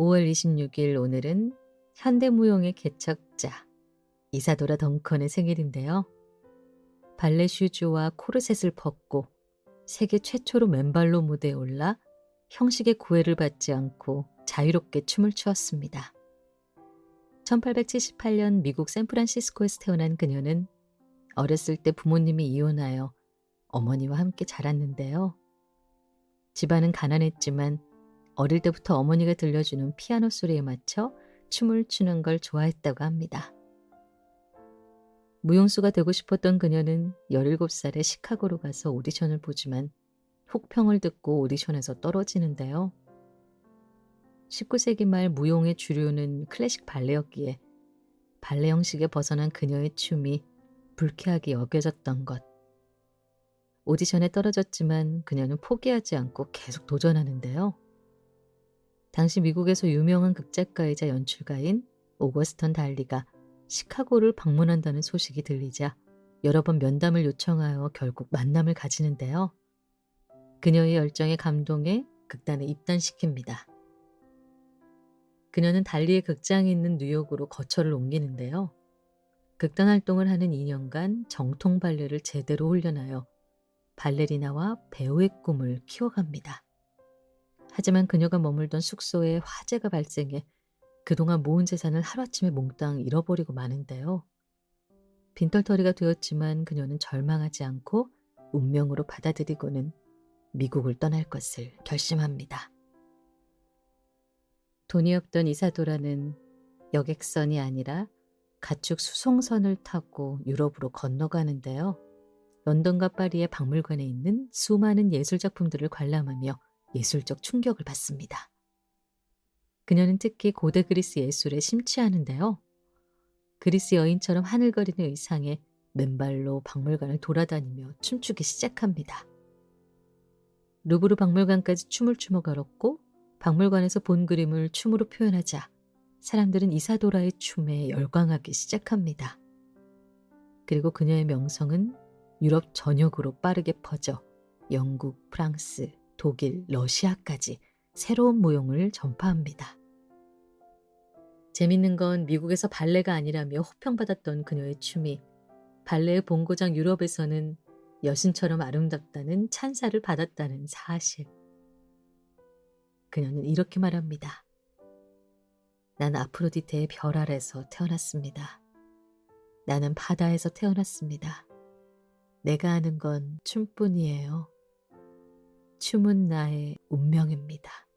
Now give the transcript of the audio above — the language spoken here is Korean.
5월 26일 오늘은 현대무용의 개척자 이사도라 덩컨의 생일인데요. 발레 슈즈와 코르셋을 벗고 세계 최초로 맨발로 무대에 올라 형식의 구애를 받지 않고 자유롭게 춤을 추었습니다. 1878년 미국 샌프란시스코에서 태어난 그녀는 어렸을 때 부모님이 이혼하여 어머니와 함께 자랐는데요. 집안은 가난했지만 어릴 때부터 어머니가 들려주는 피아노 소리에 맞춰 춤을 추는 걸 좋아했다고 합니다. 무용수가 되고 싶었던 그녀는 17살에 시카고로 가서 오디션을 보지만 혹평을 듣고 오디션에서 떨어지는데요. 19세기 말 무용의 주류는 클래식 발레였기에 발레 형식에 벗어난 그녀의 춤이 불쾌하게 여겨졌던 것. 오디션에 떨어졌지만 그녀는 포기하지 않고 계속 도전하는데요. 당시 미국에서 유명한 극작가이자 연출가인 오거스턴 달리가 시카고를 방문한다는 소식이 들리자 여러 번 면담을 요청하여 결국 만남을 가지는데요. 그녀의 열정에 감동해 극단에 입단시킵니다. 그녀는 달리의 극장이 있는 뉴욕으로 거처를 옮기는데요. 극단 활동을 하는 2년간 정통 발레를 제대로 훈련하여 발레리나와 배우의 꿈을 키워갑니다. 하지만 그녀가 머물던 숙소에 화재가 발생해 그동안 모은 재산을 하루아침에 몽땅 잃어버리고 마는데요. 빈털터리가 되었지만 그녀는 절망하지 않고 운명으로 받아들이고는 미국을 떠날 것을 결심합니다. 돈이 없던 이사도라는 여객선이 아니라 가축 수송선을 타고 유럽으로 건너가는데요. 런던과 파리의 박물관에 있는 수많은 예술작품들을 관람하며 예술적 충격을 받습니다. 그녀는 특히 고대 그리스 예술에 심취하는데요. 그리스 여인처럼 하늘거리는 의상에 맨발로 박물관을 돌아다니며 춤추기 시작합니다. 루브르 박물관까지 춤을 추며 걸었고 박물관에서 본 그림을 춤으로 표현하자 사람들은 이사도라의 춤에 열광하기 시작합니다. 그리고 그녀의 명성은 유럽 전역으로 빠르게 퍼져 영국, 프랑스, 독일, 러시아까지 새로운 무용을 전파합니다. 재밌는 건 미국에서 발레가 아니라며 호평받았던 그녀의 춤이 발레의 본고장 유럽에서는 여신처럼 아름답다는 찬사를 받았다는 사실. 그녀는 이렇게 말합니다. 난 아프로디테의 별 아래서 태어났습니다. 나는 바다에서 태어났습니다. 내가 아는 건 춤뿐이에요. 춤은 나의 운명입니다.